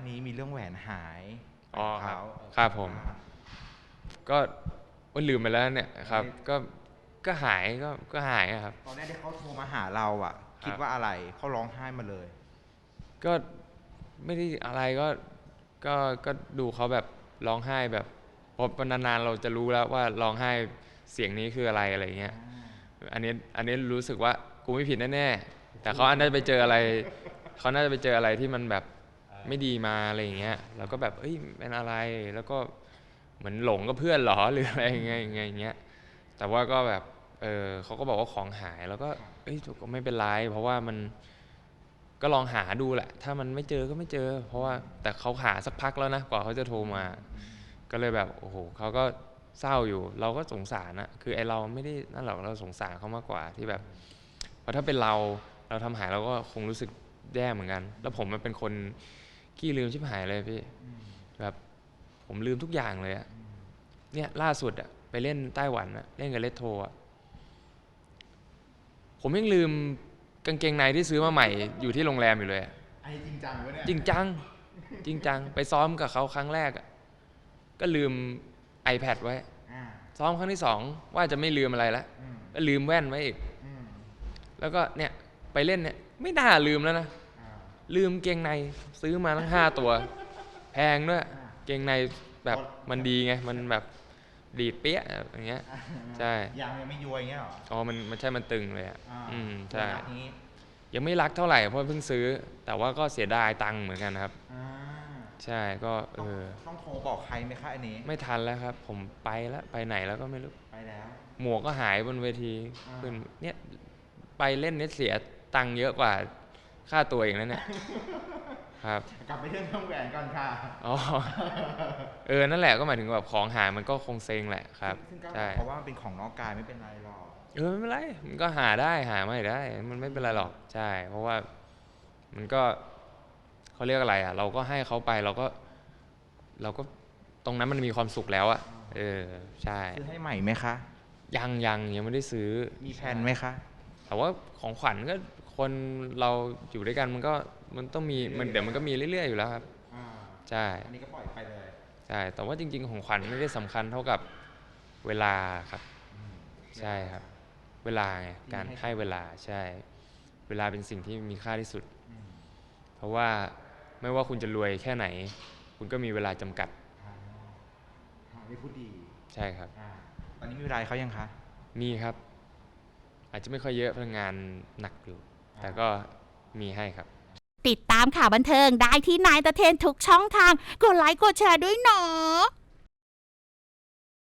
อันนี้มีเรื่องแหวนหายอ๋อครับของเขาครับผมอ่าก็โอ้ยลืมไปแล้วเนี่ยครับ ก็ก็หายก็ก็หายอะครับ ตอนแรกที่เขาโทรมาหาเราอะ คิดว่าอะไรเขาร้องไห้มาเลย ก็ไม่ได้อะไรก็ก็ก็ดูเขาแบบร้องไห้แบบพอนานๆเราจะรู้แล้วว่าร้องไห้เสียงนี้คืออะไรอะไรเงี้ยอันนี้อันนี้รู้สึกว่ากูไม่ผิดแน่ๆแต่เขาอันน่าจะไปเจออะไรเขาน่าจะไปเจออะไรที่มันแบบ ไม่ดีมาอะไรอย่างเงี้ยเราก็แบบเอ้ยเป็นอะไรแล้วก็เหมือนหลงกับเพื่อนหรอหรืออะไรอย่างเงี้ยอย่างเงี้ยแต่ว่าก็แบบเออเขาก็บอกว่าของหายแล้วก็เอ้ยก็ไม่เป็นไรเพราะว่ามันก็ลองหาดูแหละ ถ้ามันไม่เจอก็ไม่เจอ เพราะว่าแต่เขาหาสักพักแล้วนะกว่าเขาจะโทรมา ก็เลยแบบโอ้โหเขาก็เศร้าอยู่ เราก็สงสารนะคือไอเราไม่ได้นั่นหรอกเราสงสารเขามากกว่าที่แบบเพราะถ้าเป็นเราเราทำหายเราก็คงรู้สึกแย่เหมือนกัน แล้วผมมันเป็นคน ขี้ลืมชิบหายเลยพี่แบบผมลืมทุกอย่างเลยอะเนี่ยล่าสุดอะไปเล่นไต้หวันอะเล่นกับเลตโทอะผมยังลืมกางเกงในที่ซื้อมาใหม่อยู่ที่โรงแรมอยู่เลยอะอันนี้จริงจังวะเนี่ยจริงจัง จริงจัง ไปซ้อมกับเขาครั้งแรกอะก็ลืม iPad ไว้ อ่าซ้อมครั้งที่สองว่าจะไม่ลืมอะไรแล้วอืมก็ลืมแว่นไว้อีก อืมแล้วก็เนี่ยไปเล่นเนี่ยไม่น่าลืมแล้วนะอ่า ลืมเกงในซื้อมาทั้งห้าตัว แพงด้วยอ่าเกงในแบบมันดีไง มันแบบดีดเปี้ยอย่างเงี้ยอ่าใช่ ยางยังไม่ย้วยอย่างเงี้ยเหรอ อ๋อ มันมันใช่มันตึงเลยอะอ่าอืมใช่ขนาดนี้ยังไม่รักเท่าไหร่เพราะเพิ่งซื้อ แต่ว่าก็เสียดายตังค์เหมือนกันครับอ่าใช่ก็เอต้องอต้องโทรบอกใครไหมคะอันนี้ ไม่ทันแล้วครับ ผมไปแล้วไปไหนแล้วก็ไม่รู้ ไปแล้ว หมวกก็หายบนเวทีอ่าขึ้นเนี่ยไปเล่นเนี่ยเสียตังค์เยอะกว่า ค่าตัวเองแล้วเนี่ยครับกลับไปเรื่องเครื่องแหวนก่อนค่ะอ๋อเออนั่นแหละก็หมายถึงแบบของหายมันก็คงเซ็งแหละครับซึ่งก็ใช่เพราะว่ามันเป็นของนอกกายไม่เป็นไรหรอกเออไม่เป็นไรมันก็หาได้หาไม่ได้ มันไม่เป็นไรหรอกใช่ เพราะว่ามันก็เขาเรียกอะไรอะ เราก็ให้เขาไปเราก็ เราก็ตรงนั้นมันมีความสุขแล้วอะเออใช่ซื้อให้ใหม่ไหมคะยังยังยังไม่ได้ซื้อมีแผนไหมคะแต่ว่าของขวัญก็ คนเราอยู่ด้วยกันมันก็มันต้องมีมันเดี๋ยวมันก็มีเรื่อยๆอยู่แล้วครับ อ่าใช่ อันนี้ก็ปล่อยไปเลยใช่ แต่ว่าจริง ๆ ของขวัญไม่ได้สำคัญเท่ากับเวลาครับใช่ครับ เวลาไงการให้เวลาใช่ เวลาเป็นสิ่งที่มีค่าที่สุด อืมเพราะว่าไม่ว่าคุณจะรวยแค่ไหน คุณก็มีเวลาจำกัดอ่าอ่าไม่พูดดีใช่ครับ อ่าตอนนี้มีเวลาให้เขายังคะ มีครับ อาจจะไม่ค่อยเยอะเพราะงานหนักอยู่ แต่ก็มีให้ครับ ติดตามข่าวบันเทิงได้ที่นายตะเทนทุกช่องทาง กดไลค์กดแชร์ด้วยเนาะ